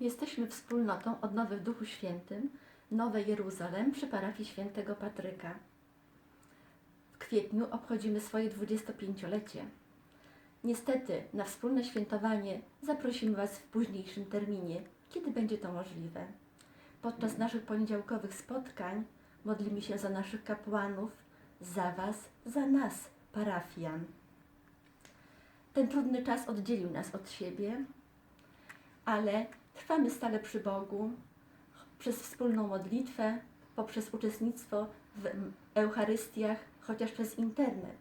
Jesteśmy wspólnotą odnowy w Duchu Świętym Nowe Jeruzalem przy parafii świętego Patryka. W kwietniu obchodzimy swoje 25-lecie. Niestety na wspólne świętowanie zaprosimy Was w późniejszym terminie, kiedy będzie to możliwe. Podczas naszych poniedziałkowych spotkań modlimy się za naszych kapłanów, za Was, za nas, parafian. Ten trudny czas oddzielił nas od siebie, ale trwamy stale przy Bogu przez wspólną modlitwę, poprzez uczestnictwo w Eucharystiach, chociaż przez internet.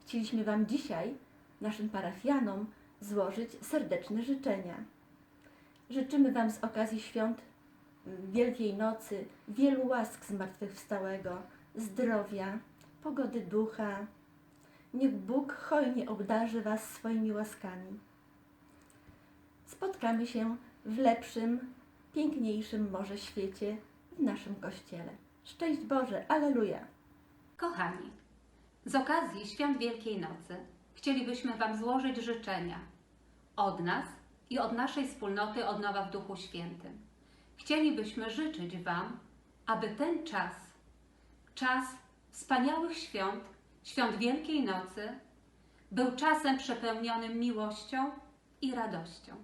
Chcieliśmy Wam dzisiaj, naszym parafianom, złożyć serdeczne życzenia. Życzymy Wam z okazji świąt Wielkiej Nocy wielu łask zmartwychwstałego, zdrowia, pogody ducha. Niech Bóg hojnie obdarzy Was swoimi łaskami. Spotkamy się w lepszym, piękniejszym może świecie w naszym Kościele. Szczęść Boże, Aleluja! Kochani, z okazji Świąt Wielkiej Nocy chcielibyśmy Wam złożyć życzenia od nas i od naszej wspólnoty Odnowa w Duchu Świętym. Chcielibyśmy życzyć Wam, aby ten czas, czas wspaniałych świąt, świąt Wielkiej Nocy, był czasem przepełnionym miłością i radością.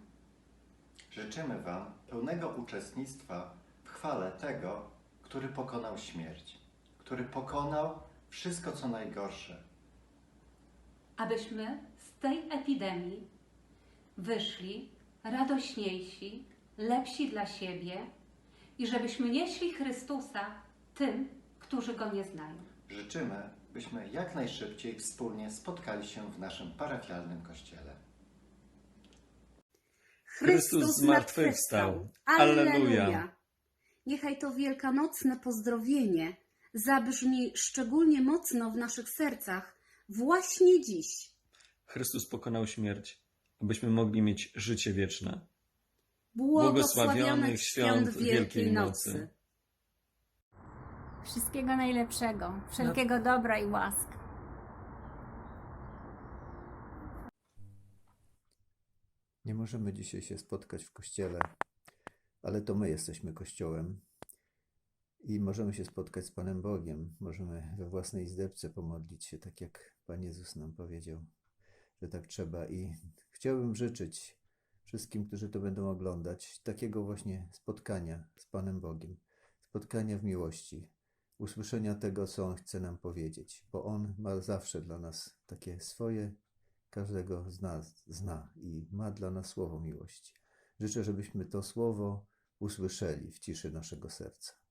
Życzymy Wam pełnego uczestnictwa w chwale tego, który pokonał śmierć, który pokonał wszystko, co najgorsze. abyśmy z tej epidemii wyszli radośniejsi, lepsi dla siebie i żebyśmy nieśli Chrystusa tym, którzy Go nie znają. Życzymy, byśmy jak najszybciej wspólnie spotkali się w naszym parafialnym kościele. Chrystus zmartwychwstał. Alleluja. Niechaj to wielkanocne pozdrowienie zabrzmi szczególnie mocno w naszych sercach właśnie dziś. Chrystus pokonał śmierć, abyśmy mogli mieć życie wieczne. Błogosławionych świąt Wielkiej Nocy. Wszystkiego najlepszego, wszelkiego dobra i łask. Nie możemy dzisiaj się spotkać w kościele, ale to my jesteśmy kościołem i możemy się spotkać z Panem Bogiem. Możemy we własnej izdebce pomodlić się, tak jak Pan Jezus nam powiedział, że tak trzeba. I chciałbym życzyć wszystkim, którzy to będą oglądać, takiego właśnie spotkania z Panem Bogiem, spotkania w miłości, usłyszenia tego, co On chce nam powiedzieć, bo On ma zawsze dla nas takie swoje każdego z nas zna i ma dla nas słowo miłości. Życzę, żebyśmy to słowo usłyszeli w ciszy naszego serca.